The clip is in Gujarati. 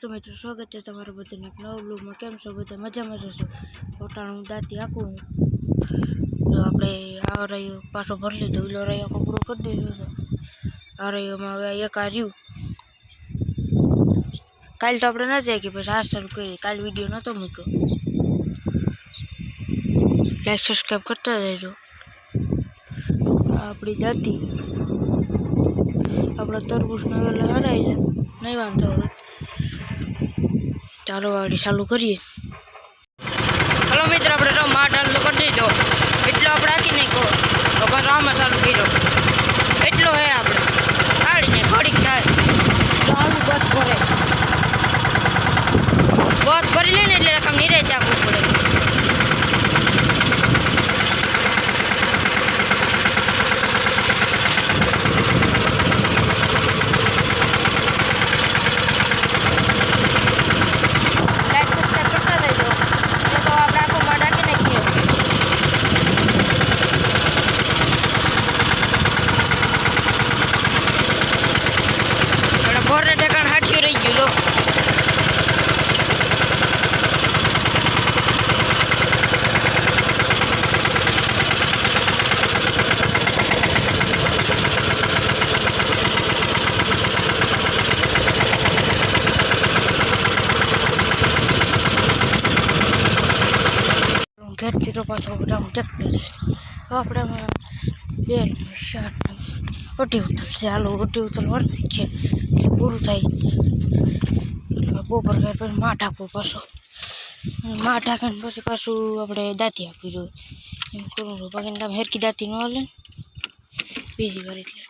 તો મિત્રો, સ્વાગત છે તમારા બધાને એક નવા બ્લોગમાં કેમ છો બધા? મજામાં જશો પોતાનું હું દાંતી આખું હું જો આપણે આ રહ્યો, પાછો ભરી લીધો ઓલો રહ્યો આખો કરી દીધો છે. આ રહ્યોમાં હવે એક આ રહ્યું. કાલ તો આપણે નથી કે પછી આ સારું કરી કાલ વીડિયો નહોતો મૂક્યો. લાઈક સબસ્ક્રાઈબ કરતા રહેજો. આપણી દાંતી. આપણા તરબૂચનો નવેલા હરાઈ છે નહીં વાંધો હવે ચાલો વાડી ચાલુ કરીએ. હલો મિત્ર, આપણે તો માં ચાલુ કરી દીધો. એટલો આપણે આખી નાખ્યો તો પાછો આમાં ચાલુ કર્યો એટલો હે આપણે કાઢીને ઘડીક થાય તો આવું બસ ભરે બસ ભરી લે ને એટલે રકમ નીરે ચાકવું પડે લાઈક સબસ્ક્રાઈબ કરતા રહેજો નહીં તો આપણે આખો માં ઢાંકી નાખીએ આપણે ભોરને ઠેકાણ હાટ્યું રહી ગયું લો ઘેરથી તો પાછો બધા ટેક્ટર આપણે આમાં બે શાક ઓટી ઉતરશે હાલો ઓટી ઉતરવા નાખીએ. એટલે પૂરું થાય. બપોર ઘર પછી માં ઢાંકવો પાછો. માં ઢાંકીને પછી પાછું આપણે દાંતી આપવી જોઈએ. એમ કરું બાકી તમે હેરકી દાંતી ન હાલે બીજી વાર એટલે.